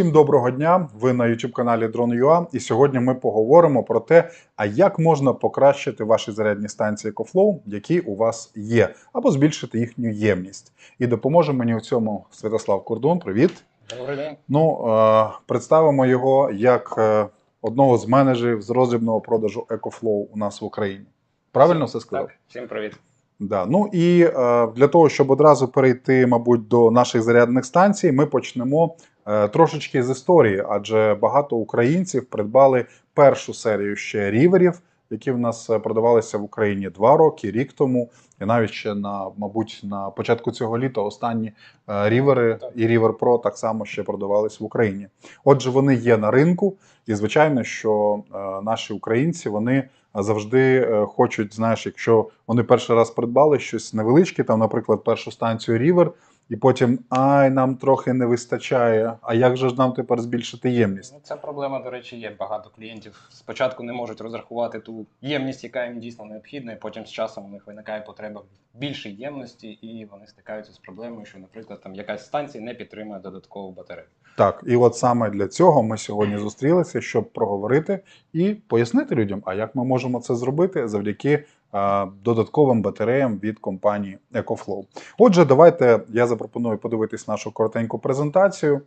Всім доброго дня! Ви на youtube каналі Drone.ua і сьогодні ми поговоримо про те, а як можна покращити ваші зарядні станції EcoFlow, які у вас є, або збільшити їхню ємність. І допоможе мені у цьому Святослав Кордун. Привіт! Добрий день. Ну, е, представимо його як е, одного з менеджерів з роздрібного продажу EcoFlow у нас в Україні. Правильно все сказав? Так, всім привіт. Да. Ну і е, для того, щоб одразу перейти, мабуть, до наших зарядних станцій, ми почнемо е, трошечки з історії, адже багато українців придбали першу серію ще ріверів, які в нас е, продавалися в Україні два роки, рік тому, і навіть ще на, мабуть, на початку цього літа останні е, рівери Так. і Рівер Pro так само ще продавались в Україні. Отже, вони є на ринку, і звичайно, що е, наші українці вони завжди е, хочуть, знаєш, якщо вони перший раз придбали щось невеличке, там, наприклад, першу станцію Рівер, і потім ай, нам трохи не вистачає. А як же ж нам тепер збільшити ємність? Ну, Ця проблема, до речі, є. Багато клієнтів спочатку не можуть розрахувати ту ємність, яка їм дійсно необхідна, і потім з часом у них виникає потреба в більшій ємності, і вони стикаються з проблемою, що, наприклад, там якась станція не підтримує додаткову батарею. Так, і от саме для цього ми сьогодні зустрілися, щоб проговорити і пояснити людям, а як ми можемо це зробити завдяки додатковим батареям від компанії EcoFlow. Отже, давайте я запропоную подивитись нашу коротеньку презентацію.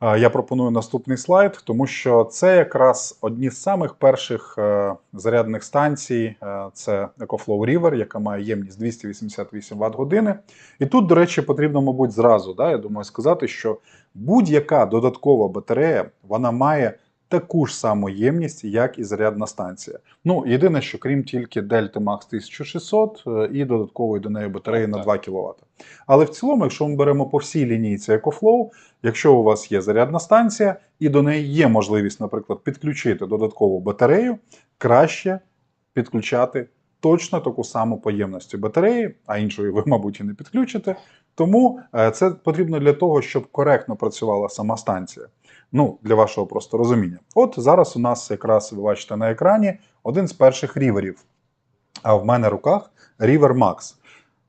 Я пропоную наступний слайд, тому що це якраз одні з самих перших е, зарядних станцій. Е, Це EcoFlow River, яка має ємність 288 Вт години. І тут, до речі, потрібно, мабуть, зразу, да, я думаю, сказати, що будь-яка додаткова батарея вона має таку ж саму ємність, як і зарядна станція. Ну, єдине, що крім тільки Delta Max 1600 е, і додаткової до неї батареї Так, на так. 2 кВт. Але в цілому, якщо ми беремо по всій лінійці EcoFlow, якщо у вас є зарядна станція і до неї є можливість, наприклад, підключити додаткову батарею, краще підключати точно таку саму поємності батареї, а іншої ви, мабуть, і не підключите. Тому е, це потрібно для того, щоб коректно працювала сама станція. Ну, для вашого просто розуміння. От зараз у нас якраз ви бачите на екрані один з перших ріверів. А в мене в руках River Max.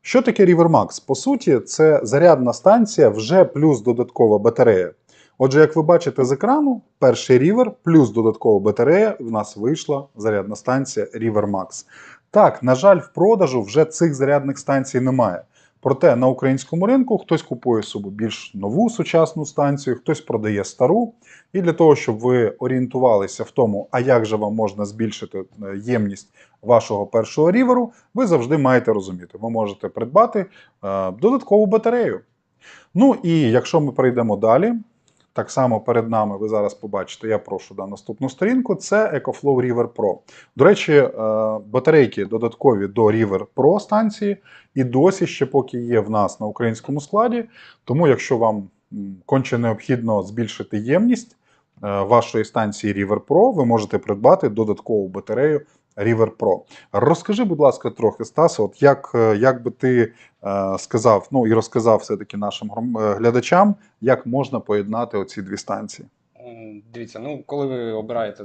Що таке River Max? По суті, це зарядна станція вже плюс додаткова батарея. Отже, як ви бачите з екрану, перший рівер плюс додаткова батарея, в нас вийшла зарядна станція River Max. Так, на жаль, в продажу вже цих зарядних станцій немає. Проте на українському ринку хтось купує собі більш нову сучасну станцію, хтось продає стару. І для того, щоб ви орієнтувалися в тому, а як же вам можна збільшити е, ємність вашого першого ріверу, ви завжди маєте розуміти. Ви можете придбати е, додаткову батарею. Ну і якщо ми перейдемо далі, так само перед нами ви зараз побачите, я прошу да, наступну сторінку, це EcoFlow River Pro. До речі, е, батарейки додаткові до River Pro станції і досі ще поки є в нас на українському складі. Тому, якщо вам конче необхідно збільшити ємність е, вашої станції River Pro, ви можете придбати додаткову батарею River Pro. Розкажи, будь ласка, трохи, Стас, от як, е, як би ти е, сказав, ну і розказав все-таки нашим е, глядачам, як можна поєднати оці дві станції. Дивіться, ну коли ви обираєте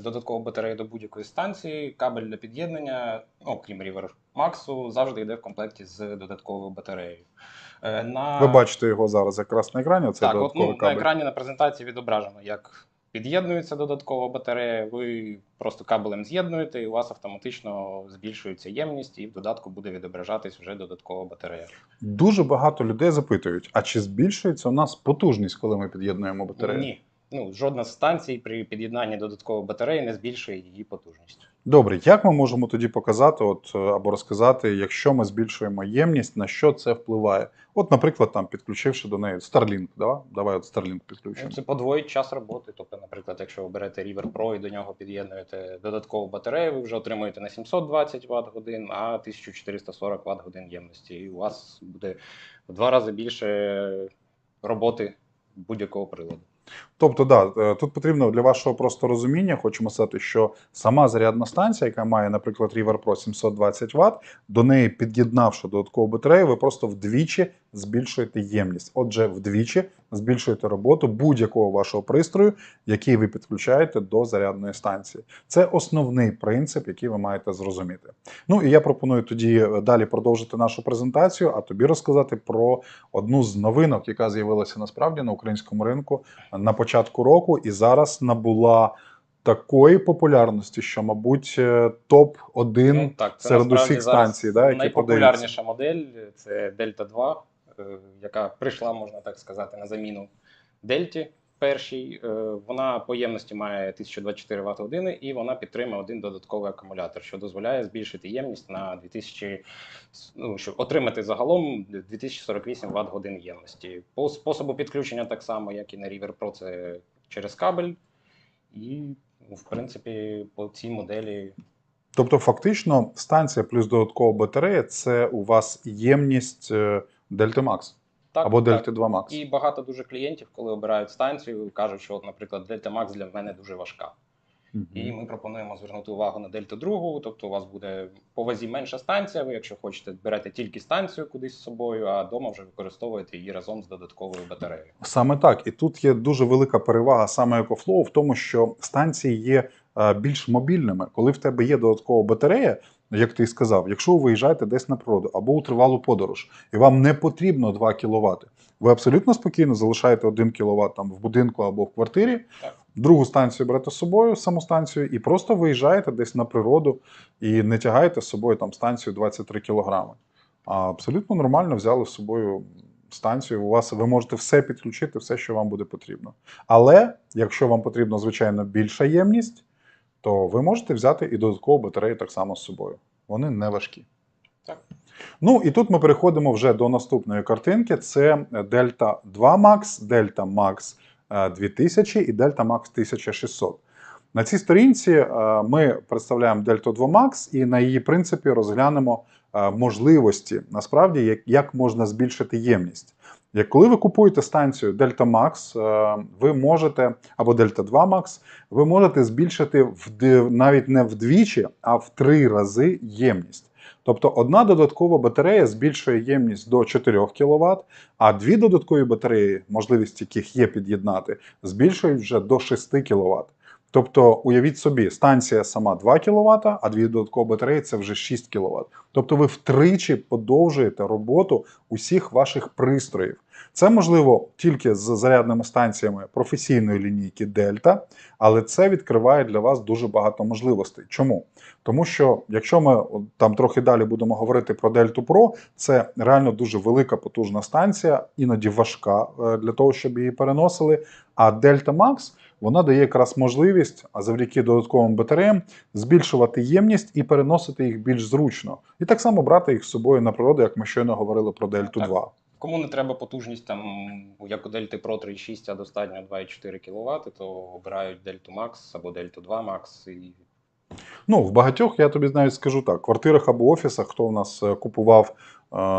додаткову батарею до будь-якої станції, кабель для під'єднання, ну, крім River Max, завжди йде в комплекті з додатковою батареєю. На... Ви бачите його зараз якраз на екрані. Оцей Так, от, ну, на екрані на презентації відображено, як під'єднується додаткова батарея, ви просто кабелем з'єднуєте, і у вас автоматично збільшується ємність, і в додатку буде відображатись вже додаткова батарея. Дуже багато людей запитують: а чи збільшується у нас потужність, коли ми під'єднуємо батарею? Ні. Ну, жодна з станцій при під'єднанні додаткової батареї не збільшує її потужність. Добре, як ми можемо тоді показати, от е, або розказати, якщо ми збільшуємо ємність, на що це впливає? От, наприклад, там підключивши до неї Starlink, да? давай от Starlink підключимо. Ну, Це подвоїть час роботи. Тобто, наприклад, якщо ви берете River Pro і до нього під'єднуєте додаткову батарею, ви вже отримуєте не 720 Вт годин, а 1440 Вт годин ємності. І у вас буде в два рази більше роботи будь-якого приладу. Тобто, да, е, тут потрібно для вашого просто розуміння, хочемо сказати, що сама зарядна станція, яка має, наприклад, River Pro 720 Вт, до неї під'єднавши додаткову батарею, ви просто вдвічі збільшуєте ємність. Отже, вдвічі збільшуєте роботу будь-якого вашого пристрою, який ви підключаєте до зарядної станції. Це основний принцип, який ви маєте зрозуміти. Ну і я пропоную тоді е, далі продовжити нашу презентацію, а тобі розказати про одну з новинок, яка з'явилася насправді на українському ринку на початку року, і зараз набула такої популярності, що, мабуть, е, топ 1 Ну, так, серед усіх станцій, да, які найпопулярніша модель це Delta 2, е, яка прийшла, можна так сказати, на заміну Дельті першій. Е, Вона по ємності має 1024 Вт години і вона підтримує один додатковий акумулятор, що дозволяє збільшити ємність на 2000, ну, щоб отримати загалом 2048 Вт годин ємності. По способу підключення так само, як і на River Pro, це через кабель. І, в принципі, по цій моделі Тобто, фактично, станція плюс додаткова батарея це у вас ємність Delta Max так, або. Delta 2 Max. І багато дуже клієнтів, коли обирають станцію, кажуть, що, от, наприклад, Delta Max для мене дуже важка. Мгм. І ми пропонуємо звернути увагу на Delta 2, тобто у вас буде по вазі менша станція. Ви, якщо хочете, берете тільки станцію кудись з собою, а вдома вже використовуєте її разом з додатковою батареєю. Саме так. І тут є дуже велика перевага саме EcoFlow в тому, що станції є е, більш мобільними. Коли в тебе є додаткова батарея, як ти і сказав, якщо ви виїжджаєте десь на природу або у тривалу подорож, і вам не потрібно 2 кВт, ви абсолютно спокійно залишаєте 1 кВт там в будинку або в квартирі. Так. Другу станцію берете з собою, саму станцію, і просто виїжджаєте десь на природу і не тягаєте з собою там станцію 23 кг. А абсолютно нормально взяли з собою станцію. У вас ви можете все підключити, все, що вам буде потрібно. Але якщо вам потрібна, звичайно, більша ємність, то ви можете взяти і додаткову батарею так само з собою. Вони не важкі. Так. Ну і тут ми переходимо вже до наступної картинки: це Delta 2 Max, Delta Max е, 2000 і Delta Max 1600. На цій сторінці е, ми представляємо Delta 2 Max і на її принципі розглянемо е, можливості, насправді, як можна збільшити ємність. Як коли ви купуєте станцію Delta Max, е, ви можете, або Delta 2 Max, ви можете збільшити вд- навіть не вдвічі, а в три рази ємність. Тобто одна додаткова батарея збільшує ємність до 4 кВт, а дві додаткові батареї, можливість яких є під'єднати, збільшують вже до 6 кВт. Тобто, уявіть собі, станція сама 2 кВт, а дві додаткові батареї це вже 6 кВт. Тобто ви втричі подовжуєте роботу усіх ваших пристроїв. Це можливо тільки з зарядними станціями професійної лінійки Delta, але це відкриває для вас дуже багато можливостей. Чому? Тому що якщо ми там трохи далі будемо говорити про Delta Pro, це реально дуже велика потужна станція, іноді важка е, для того, щоб її переносили. А Delta Max вона дає якраз можливість, а завдяки додатковим батареям, збільшувати ємність і переносити їх більш зручно. І так само брати їх з собою на природу, як ми щойно говорили про Так. 2. Кому не треба потужність, там, як у Delta Pro 3.6, а достатньо 2,4 кВт, то обирають Delta Max або Delta 2 Max. І Ну, в багатьох, я тобі навіть скажу так, квартирах або офісах, хто в нас е, купував,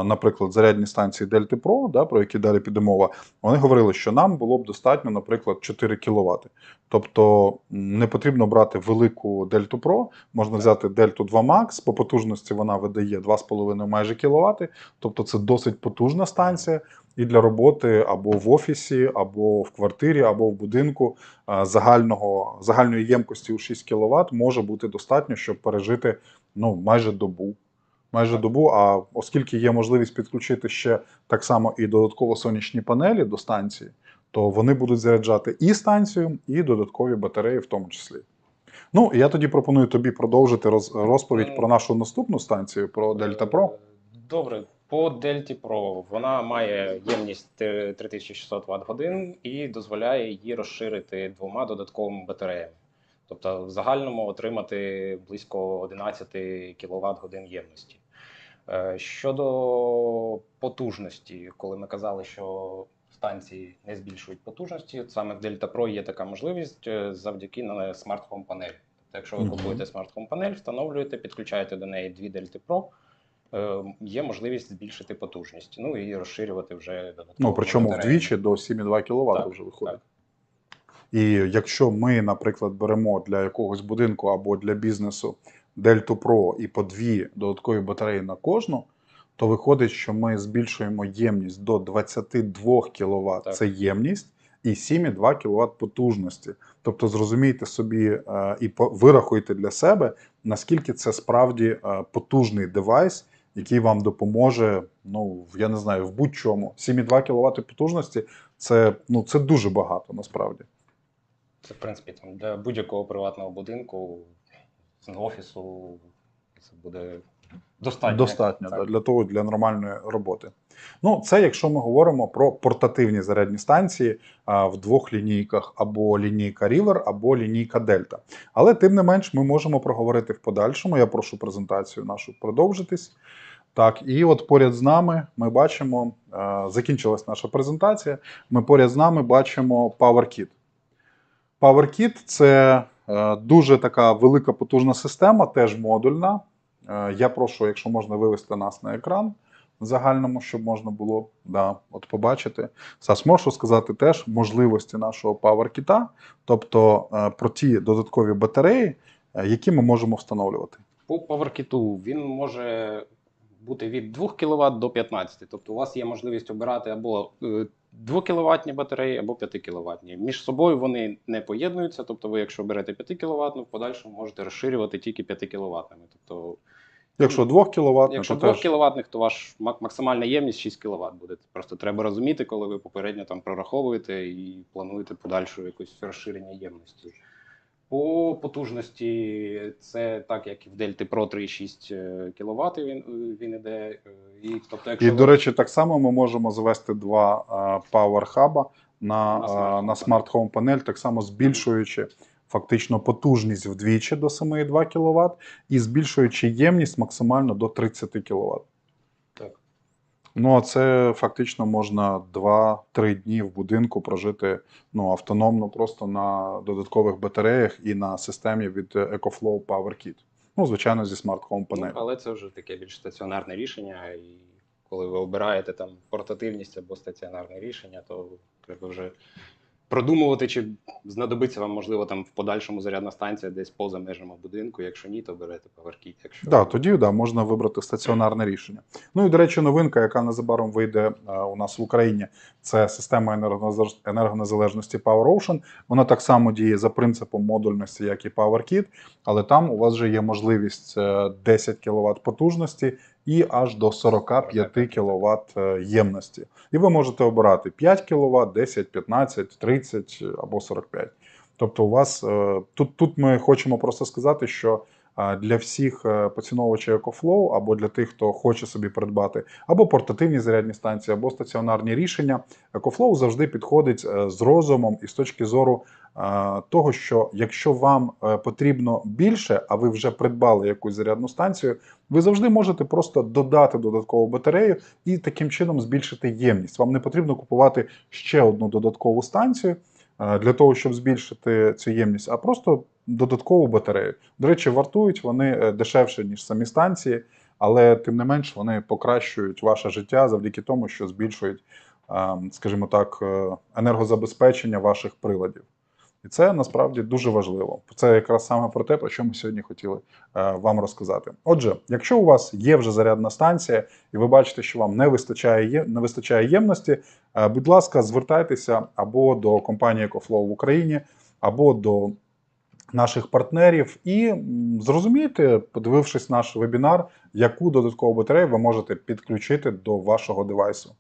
наприклад, зарядні станції Delta Pro, да, про які далі піде мова, вони говорили, що нам було б достатньо, наприклад, 4 кВт. Тобто не потрібно брати велику Delta Pro, можна взяти Delta 2 Max, по потужності вона видає 2,5 майже кВт, тобто це досить потужна станція. І для роботи або в офісі, або в квартирі, або в будинку загального, загальної ємкості у 6 кВт може бути достатньо, щоб пережити ну, майже добу. Майже добу, а оскільки є можливість підключити ще так само і додатково сонячні панелі до станції, то вони будуть заряджати і станцію, і додаткові батареї в тому числі. Ну, і я тоді пропоную тобі продовжити роз- розповідь про нашу наступну станцію, про Pro. Е, Добре, по Delta Pro вона має ємність е, 3600 Вт годин і дозволяє її розширити двома додатковими батареями. Тобто в загальному отримати близько 11 кВт годин ємності. Е, Щодо потужності, коли ми казали, що станції не збільшують потужності, саме в Delta Pro є така можливість е, завдяки на смарт-хом панелі. Тобто, якщо ви купуєте смарт-хом панель, встановлюєте, підключаєте до неї дві Delta Pro, е, є можливість збільшити потужність, ну і розширювати вже додатково. Ну, причому вдвічі до 7,2 кВт Так, вже виходить. так. І якщо ми, наприклад, беремо для якогось будинку або для бізнесу Delta Pro і по дві додаткові батареї на кожну, то виходить, що ми збільшуємо ємність до 22 кВт Так. це ємність, і 7,2 кВт потужності. Тобто зрозумійте собі е, і вирахуйте для себе, наскільки це справді е, потужний девайс, який вам допоможе, ну я не знаю, в будь-чому. 7,2 кВт потужності це, ну, це дуже багато насправді. Це, в принципі, там для будь-якого приватного будинку, офісу, це буде достатньо. Достатньо Так. для того для нормальної роботи. Ну, це якщо ми говоримо про портативні зарядні станції а, в двох лінійках: або лінійка River, або лінійка Delta. Але тим не менш, ми можемо проговорити в подальшому. Я прошу презентацію нашу продовжитись. Так, і от поряд з нами ми бачимо, е, закінчилась наша презентація. Ми поряд з нами бачимо PowerKit. PowerKit це дуже така велика потужна система, теж модульна. Е, Я прошу, якщо можна вивести нас на екран в загальному, щоб можна було да, от побачити. Саш, можу сказати теж можливості нашого PowerKit, тобто е, про ті додаткові батареї, е, які ми можемо встановлювати. По PowerKit він може бути від 2 кВт до 15. Тобто у вас є можливість обирати або 2 кВт батареї, або 5 кіловатні. Між собою вони не поєднуються. Тобто, ви, якщо берете 5 кіловатну, в подальшому можете розширювати тільки 5 кіловатними. Тобто, Якщо 2 кВт, якщо то 2 теж кВт, то ваш максимальна ємність 6 кВт буде. Просто треба розуміти, коли ви попередньо там прораховуєте і плануєте подальшу якусь розширення ємності. По потужності це так, як і в Delta Pro 3,6 кВт він, він іде. е, І, тобто, якщо І, ви- до речі, так само ми можемо завести два е, Power Hub на, На е, на Smart Home панель, так само збільшуючи фактично потужність вдвічі до 7,2 кВт і збільшуючи ємність максимально до 30 кВт. Ну, а це фактично можна 2-3 дні в будинку прожити ну, автономно, просто на додаткових батареях і на системі від EcoFlow PowerKit. Ну, звичайно, зі Smart Home Ну, але це вже таке більш стаціонарне рішення. І коли ви обираєте там портативність або стаціонарне рішення, то треба вже продумувати, чи знадобиться вам, можливо, там в подальшому зарядна станція десь поза межами будинку. Якщо ні, то берете PowerKit. Якщо Да, тоді да, можна вибрати стаціонарне рішення. Ну і до речі, новинка, яка незабаром вийде е, у нас в Україні, це система енергонезалеж- енергонезалежності PowerOcean. Вона так само діє за принципом модульності, як і PowerKit, але там у вас вже є можливість е, 10 кВт потужності і аж до 45 кВт е, ємності. І ви можете обирати 5 кВт, 10, 15, 30 або 45. Тобто, у вас е, тут, тут ми хочемо просто сказати, що для всіх е, поціновувачів EcoFlow або для тих, хто хоче собі придбати або портативні зарядні станції, або стаціонарні рішення, EcoFlow завжди підходить е, з розумом і з точки зору е, того, що якщо вам потрібно більше, а ви вже придбали якусь зарядну станцію, ви завжди можете просто додати додаткову батарею і таким чином збільшити ємність. Вам не потрібно купувати ще одну додаткову станцію для того, щоб збільшити цю ємність, а просто додаткову батарею. До речі, вартують вони е, дешевше, ніж самі станції, але тим не менш вони покращують ваше життя завдяки тому, що збільшують, е, скажімо так, е, енергозабезпечення ваших приладів. І це насправді дуже важливо. Це якраз саме про те, про що ми сьогодні хотіли е, вам розказати. Отже, якщо у вас є вже зарядна станція, і ви бачите, що вам не вистачає є- не вистачає ємності, е, будь ласка, звертайтеся або до компанії EcoFlow в Україні, або до наших партнерів, і зрозумійте, подивившись наш вебінар, яку додаткову батарею ви можете підключити до вашого девайсу.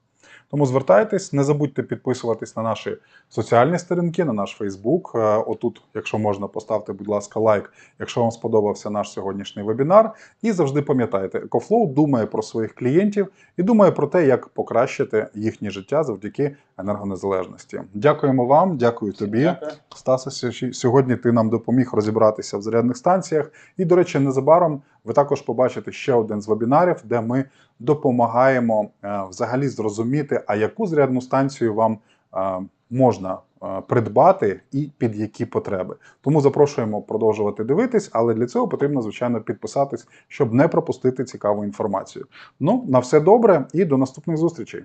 Тому звертайтесь, не забудьте підписуватись на наші соціальні сторінки, на наш Фейсбук. Е, Отут, якщо можна, поставте, будь ласка, лайк, якщо вам сподобався наш сьогоднішній вебінар. І завжди пам'ятайте, EcoFlow думає про своїх клієнтів і думає про те, як покращити їхнє життя завдяки енергонезалежності. Дякуємо вам, дякую тобі. Стасе, сьогодні ти нам допоміг розібратися в зарядних станціях. І, до речі, незабаром ви також побачите ще один з вебінарів, де ми допомагаємо е, взагалі зрозуміти, а яку зарядну станцію вам е, можна е, придбати і під які потреби. Тому запрошуємо продовжувати дивитись, але для цього потрібно, звичайно, підписатись, щоб не пропустити цікаву інформацію. Ну, на все добре і до наступних зустрічей.